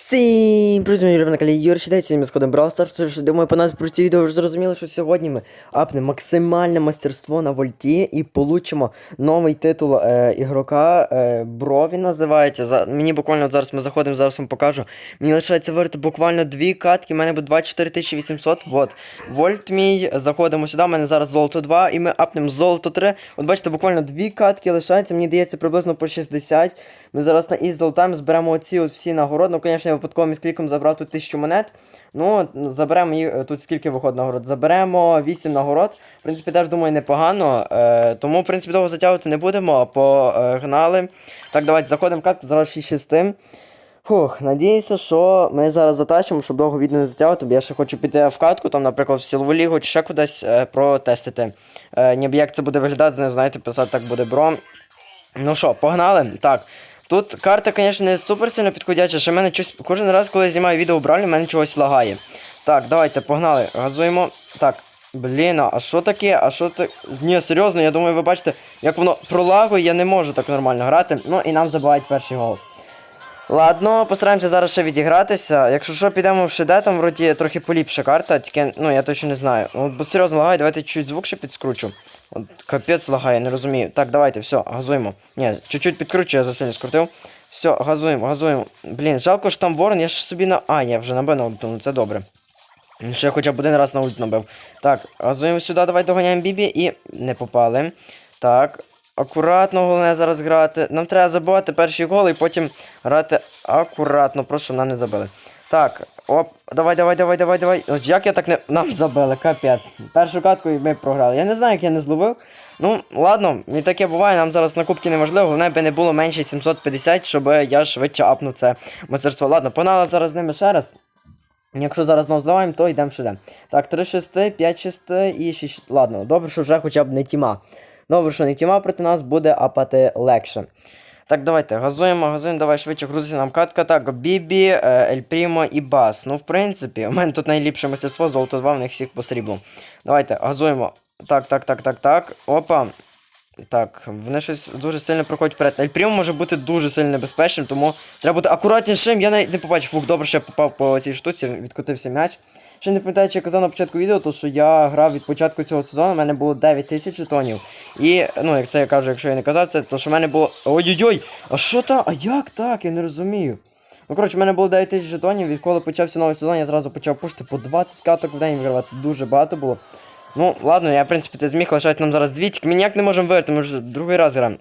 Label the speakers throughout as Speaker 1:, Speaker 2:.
Speaker 1: Всім привіт, мої на каналі Щедець, сьогодні ми сходимо Brawl Stars, думаю, по нас прості відео вже зрозуміли, що сьогодні ми апнемо максимальне мастерство на вольті і получимо новий титул е, ігрока, е, Брові називається. За, мені буквально от зараз ми заходимо, зараз вам покажу. Мені лишається вирити буквально дві катки, в мене буде 24 800, вот. Вольт мій, заходимо сюди, у мене зараз золото 2, і ми апнемо золото 3. От бачите, буквально дві катки лишається, мені дається приблизно по 60. Ми зараз на із золотами зберемо оці от всі нагороди. Ну, звісно, я випадковим кліком забрав тут 1000 монет. Ну, заберемо їх е, тут скільки виходить нагород. Заберемо 8 нагород. В принципі, теж думаю, непогано. Е, тому, в принципі, довго затягувати не будемо. Погнали. Так, давайте заходимо в катку, зараз 6 Фух, надіюся, що ми зараз затащимо, щоб довго відео не затягувати, бо я ще хочу піти в катку, там, наприклад, в силову лігу чи ще кудись е, протестити. Е, ніби як це буде виглядати, не знаєте, писати так буде бро. Ну що, погнали? Так. Тут карта, звісно, не супер сильно підходяча, що мене щось кожен раз, коли я знімаю відео в бралі, мене чогось лагає. Так, давайте, погнали, газуємо. Так, блін, а що таке? А що так. Ні, серйозно, я думаю, ви бачите, як воно пролагує, я не можу так нормально грати. Ну і нам забивають перший гол. Ладно, постараємося зараз ще відігратися. Якщо що, підемо в ШД, там вроді трохи поліпша карта, тільки, ну я точно не знаю. Ну, бо серйозно лагає, давайте чуть звук ще підскручу. От капець лагає, не розумію. Так, давайте, все, газуємо. Ні, чуть-чуть підкручу, я засильно скрутив. Все, газуємо, газуємо. Блін, жалко що там ворон, я ж собі на. А, ні, вже на ульту, ну це добре. Ще хоча б один раз на ульт набив. Так, газуємо сюди, давай доганяємо Бібі і не попали. Так, акуратно, головне зараз грати. Нам треба забивати перший гол і потім грати акуратно, просто щоб нам не забили. Так, оп, давай, давай, давай, давай, давай. От як я так не. Нам забили, капець. Першу катку і ми програли. Я не знаю, як я не зловив. Ну, ладно, і таке буває, нам зараз на кубки не важливо, головне би не було менше 750, щоб я швидше апнув це мастерство. Ладно, погнали зараз з ними ще раз. Якщо зараз знову здаваємо, то йдемо сюди. Так, 3 6, 5 6 і 6. Ладно, добре, що вже хоча б не тіма. Що не тіма проти нас буде апати легше. Так, давайте, газуємо, газуємо, давай швидше грузити нам катка. Так, Бібі, е, Ель Прімо і Бас. Ну, в принципі, у мене тут найліпше мистецтво, золото 2, в них всіх по сріблу. Давайте, газуємо. Так, так, так, так, так. Опа. Так, вони щось дуже сильно проходять вперед. Ельпрім може бути дуже сильно небезпечним, тому треба бути акуратнішим. Я навіть не побачив, фух, добре, що я попав по цій штуці, відкотився м'яч. Ще не пам'ятаю, чи я казав на початку відео, то що я грав від початку цього сезону, у мене було 9 тисяч жетонів. І, ну, як це я кажу, якщо я не казав це, то що в мене було. Ой-ой-ой! А що та? А як так? Я не розумію. Ну, коротше, в мене було 9 тисяч жетонів, відколи почався новий сезон, я зразу почав пушити по 20 каток в день вигравати. Дуже багато було. Ну, ладно, я, в принципі, ти зміг лишати нам зараз дві, тільки ми ніяк не можемо виграти, ми вже другий раз граємо.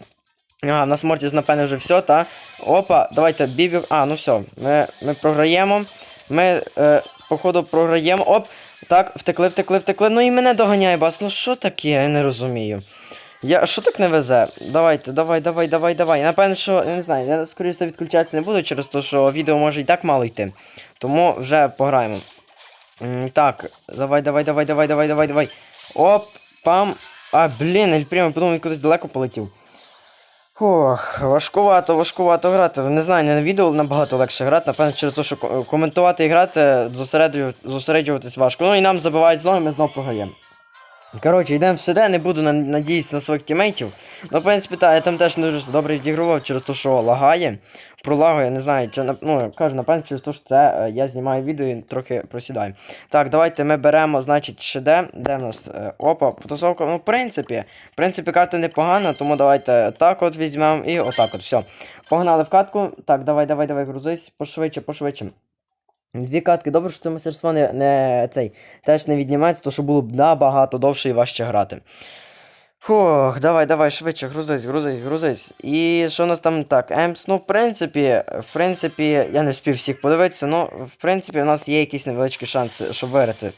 Speaker 1: Ага, на Мортіс, напевне, вже все, та. Опа, давайте, бібів. А, ну все, ми, ми програємо. Ми, е, походу, програємо. Оп! Так, втекли, втекли, втекли. Ну і мене доганяє бас. Ну що таке, я не розумію. Я що так не везе? Давайте, давай, давай, давай, давай. Напевно, що, я не знаю, я скоріше відключатися не буду через те, що відео може і так мало йти. Тому вже пограємо. Так, давай, давай, давай, давай, давай, давай, давай. Оп, пам. А, блін, я прямо подумав, він кудись далеко полетів. Ох, важкувато, важкувато грати. Не знаю, на відео набагато легше грати. Напевно, через те, що коментувати і грати, зосереджуватись важко. Ну і нам забивають знову, ми знову програємо. Коротше, йдемо сюди, не буду надіятися на своїх тімейтів. Ну, в принципі, так, я там теж не дуже добре відігрував через те, що лагає. Пролагає, не знаю, чи, ну, кажу, напевно, через те, що це е, я знімаю відео і трохи просідаю. Так, давайте ми беремо, значить, ШД. Де в нас? Е, Опа, потасовка. Ну, в принципі, в принципі, карта непогана, тому давайте так от візьмемо і отак от, все. Погнали в катку. Так, давай, давай, давай, грузись, пошвидше, пошвидше. Дві катки, добре, що це мастерство не, не цей теж не віднімається, то що було б набагато довше і важче грати. Фух, давай, давай, швидше, грузись, грузись, грузись. І що у нас там так? Емс, ну, в принципі, в принципі, я не встиг всіх подивитися, ну, в принципі, у нас є якісь невеличкі шанси, щоб виграти.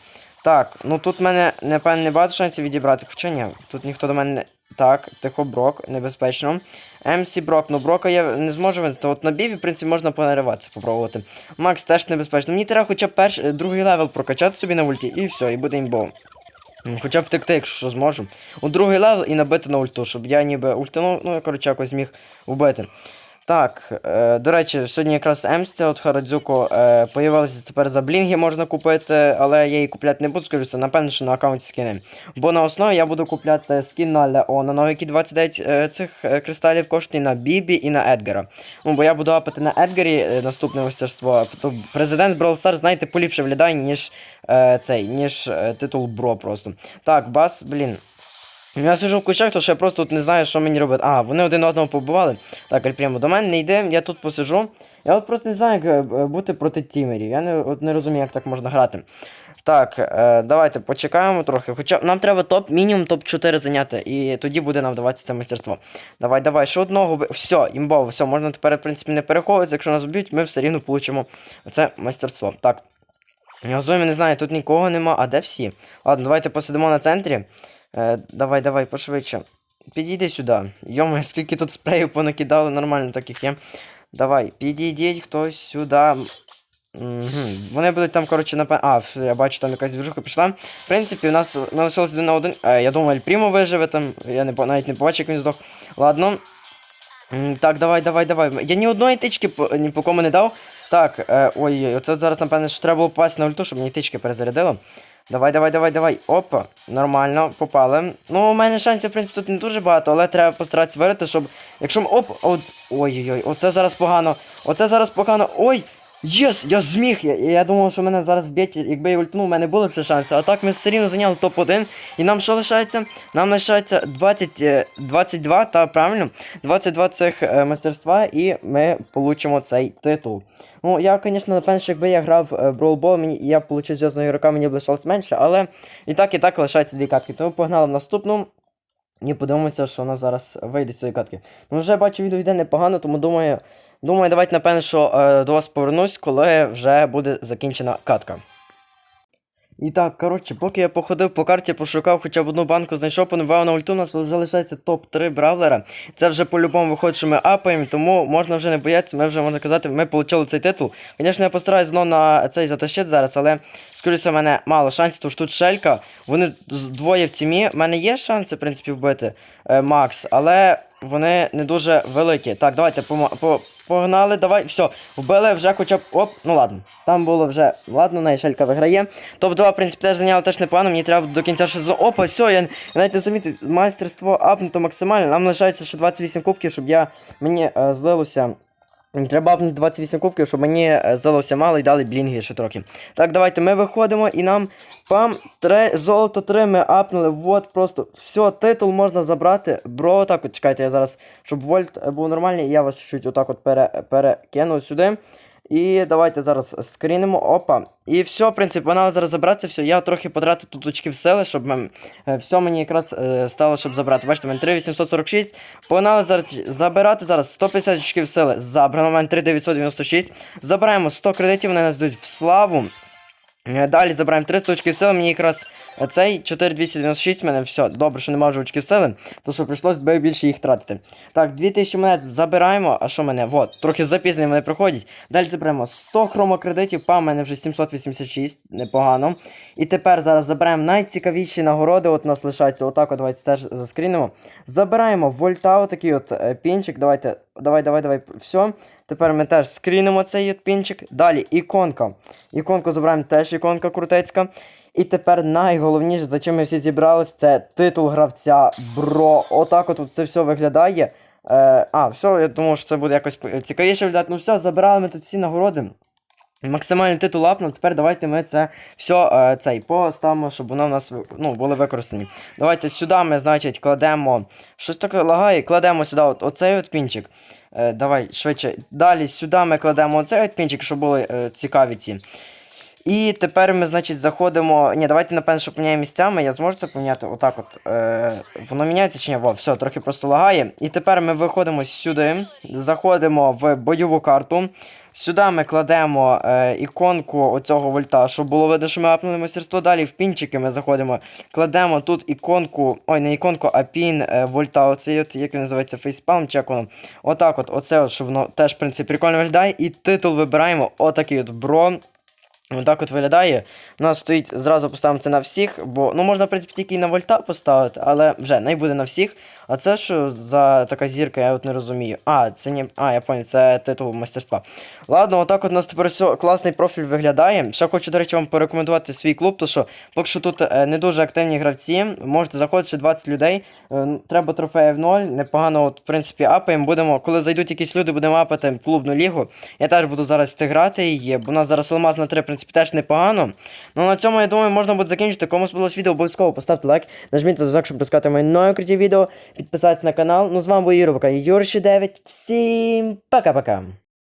Speaker 1: Так, ну тут в мене, напевно, не багато шансів відібрати, хоча ні, тут ніхто до мене не. Так, тихо, Брок, небезпечно. МС Брок, ну Брока я не зможу винести. От на біві, в принципі, можна понариватися, попробувати. Макс теж небезпечно. Мені треба хоча б перший, другий левел прокачати собі на ульті, і все, і буде імбово. Хоча б втекти, якщо що зможу. У другий левел і набити на ульту, щоб я ніби ультанув, ну я коротше якось зміг вбити. Так, е, до речі, сьогодні якраз Емстя от Харадзюко е, появилася тепер за блінги можна купити, але я її купляти не буду, скажуся, напевно, що на аккаунті скини. Бо на основі я буду купляти скін на Леона, на які 29 е, цих е, кристалів коштує на Бібі і на Едгара. Ну, бо я буду апати на Едгарі е, наступне мастерство. То президент Brawl Stars, знаєте, поліпше виглядає, ніж е, цей, ніж е, титул Бро просто. Так, бас, блін. Я сижу в кущах, то що я просто тут не знаю, що мені робити. А, вони один одного побували. Так, Альпрямо, до мене не йде, я тут посижу. Я от просто не знаю, як е, бути проти тімерів. Я не, от не розумію, як так можна грати. Так, е, давайте почекаємо трохи. Хоча нам треба топ, мінімум топ-4 зайняти, і тоді буде нам даватися це мастерство. Давай, давай, ще одного. Все, імбово, все, можна тепер, в принципі, не переховуватися. Якщо нас вб'ють, ми все рівно получимо це мастерство. Так. Я зовсім не знаю, тут нікого нема. А де всі? Ладно, давайте посидимо на центрі. Е, давай, давай, пошвидше. Підійди сюди. Йомо, скільки тут спреїв понакидали, нормально таких є. Давай, підійдіть хтось сюди. Угу. Вони будуть там, коротше, напевно. А, все, я бачу, там якась движуха пішла. В принципі, у нас лишилось один на один. Е, я думаю, Прімо виживе там. Я не, навіть не побачив, як він здох. Ладно. Так, давай, давай, давай. Я ні одної тички ні по кому не дав. Так, е, ой, оце зараз, напевно, що треба було попасти на ульту, щоб мені тички перезарядило. Давай, давай, давай, давай. Опа. Нормально, попали. Ну, у мене шансів, в принципі, тут не дуже багато, але треба постаратися вирити, щоб. Якщо. Оп! От. Ой-ой-ой, оце зараз погано. Оце зараз погано. Ой! Єс! Я зміг! Я, я думав, що мене зараз вб'ють, якби я ультнув, у мене були б ще шанси. А так ми все рівно зайняли топ-1. І нам що лишається? Нам лишається 20, е, 22, та правильно, 22 цих е, мастерства, і ми получимо цей титул. Ну, я, звісно, напевно, якби я грав е, в Brawl мені, я получив зв'язного ігрока, мені б лишалось менше, але і так, і так лишається дві катки. Тому погнали в наступну. І подивимося, що у нас зараз вийде з цієї катки. Ну, вже бачу, відео йде непогано, тому думаю, думаю, давайте, напевно, що е, до вас повернусь, коли вже буде закінчена катка. І так, коротше, поки я походив по карті, пошукав хоча б одну банку, знайшов, понував на ульту, у нас вже лишається топ-3 бравлера. Це вже по-любому виходить, що ми апаємо, тому можна вже не боятися, ми вже можна казати, ми отримали цей титул. Звісно, я постараюсь знову на цей затащити зараз, але скоріше в мене мало шансів, що тут шелька. Вони двоє в тімі. У мене є шанси, в принципі, вбити е, Макс, але вони не дуже великі. Так, давайте по, погнали, давай, все, вбили вже хоча б. Оп, ну ладно. Там було вже. Ладно, найшелька виграє. Топ-2, в принципі, теж зайняли теж непогано. Мені треба до кінця ще зо. Опа, все, я навіть не замітив. Майстерство апнуто максимально. Нам лишається ще 28 кубків, щоб я мені е, злилося. Треба апнути 28 кубків, щоб мені е, здалося мало і дали блінги ще трохи. Так, давайте ми виходимо і нам пам, три, золото 3 ми апнули. Вот просто все, титул можна забрати. Бро, так от чекайте, я зараз, щоб вольт е, був нормальний, я вас чуть-чуть отак от пере, перекину сюди. І давайте зараз скрінемо. Опа. І все, в принципі, вона зараз забрати все. Я трохи потратив тут очків сили, щоб мен- е, все мені якраз е, стало, щоб забрати. Бачите, мене 3846. Погнали зараз забирати зараз 150 очків сили. Забрано, мене 3996. Забираємо 100 кредитів, вони нас дають в славу. Е, Далі забираємо 300 очків сили, мені якраз е, цей 4296 в мене все. Добре, що немає вже очків сили, то що прийшлось більше їх тратити. Так, 2000 монет забираємо. А що мене? Вот, трохи запізнені вони приходять. Далі заберемо 100 хромокредитів, па, в мене вже 786, непогано. І тепер зараз забираємо найцікавіші нагороди. От у нас лишається отак, от давайте теж заскрінимо. Забираємо вольта, отакий от е, пінчик. Давайте, давай, давай, давай. Все. Тепер ми теж скрінимо цей пінчик. Далі іконка. Іконку забираємо теж іконка крутецька. І тепер найголовніше, за чим ми всі зібрались, це титул гравця Бро. Отак от це все виглядає. Е, а, все, я думав, що це буде якось цікавіше виглядати. Ну все, забирали ми тут всі нагороди. Максимальний титул апнув, тепер давайте ми це все е, цей поставимо, щоб воно в нас ну, були використані. Давайте сюди ми, значить, кладемо. Щось таке лагає, кладемо сюди от, оцей от пінчик. Е, давай швидше. Далі сюди ми кладемо оцей от пінчик, щоб були е, цікаві ці. І тепер ми, значить, заходимо. Ні, давайте, напевно, що поміняємо місцями. Я зможу це поміняти. Отак от. Е, воно міняється чи ні? Во, все, трохи просто лагає. І тепер ми виходимо сюди, заходимо в бойову карту. Сюди ми кладемо е, іконку оцього вольта, щоб було видно, що ми апнули мастерство. Далі в пінчики ми заходимо, кладемо тут іконку, ой, не іконку, а пін е, вольта. Оцей от, як він називається, фейспалм, чи як воно. Отак от, оце от, щоб воно теж, в принципі, прикольно виглядає. І титул вибираємо отакий от бро. Отак от виглядає. У нас стоїть, зразу поставимо це на всіх, бо ну можна, в принципі, тільки і на вольта поставити, але вже не буде на всіх. А це що за така зірка, я от не розумію. А, це не. А, я понял, це титул майстерства. Ладно, отак от у нас тепер все класний профіль виглядає. Ще хочу, до речі, вам порекомендувати свій клуб, то що поки що тут е, не дуже активні гравці. Можете заходити ще 20 людей. Е, треба трофеїв 0. Непогано, от, в принципі, апаємо. Будемо, коли зайдуть якісь люди, будемо апати клубну лігу. Я теж буду зараз ти грати її, бо у нас зараз алмаз на 3, в принципі, теж непогано. Ну на цьому, я думаю, можна буде закінчити. Кому сподобалось відео, обов'язково поставте лайк, нажміть на зв'язок, щоб пускати мої нові круті відео, підписатися на канал. Ну з вами був Юровка, Юрші 9. Всім пока-пока.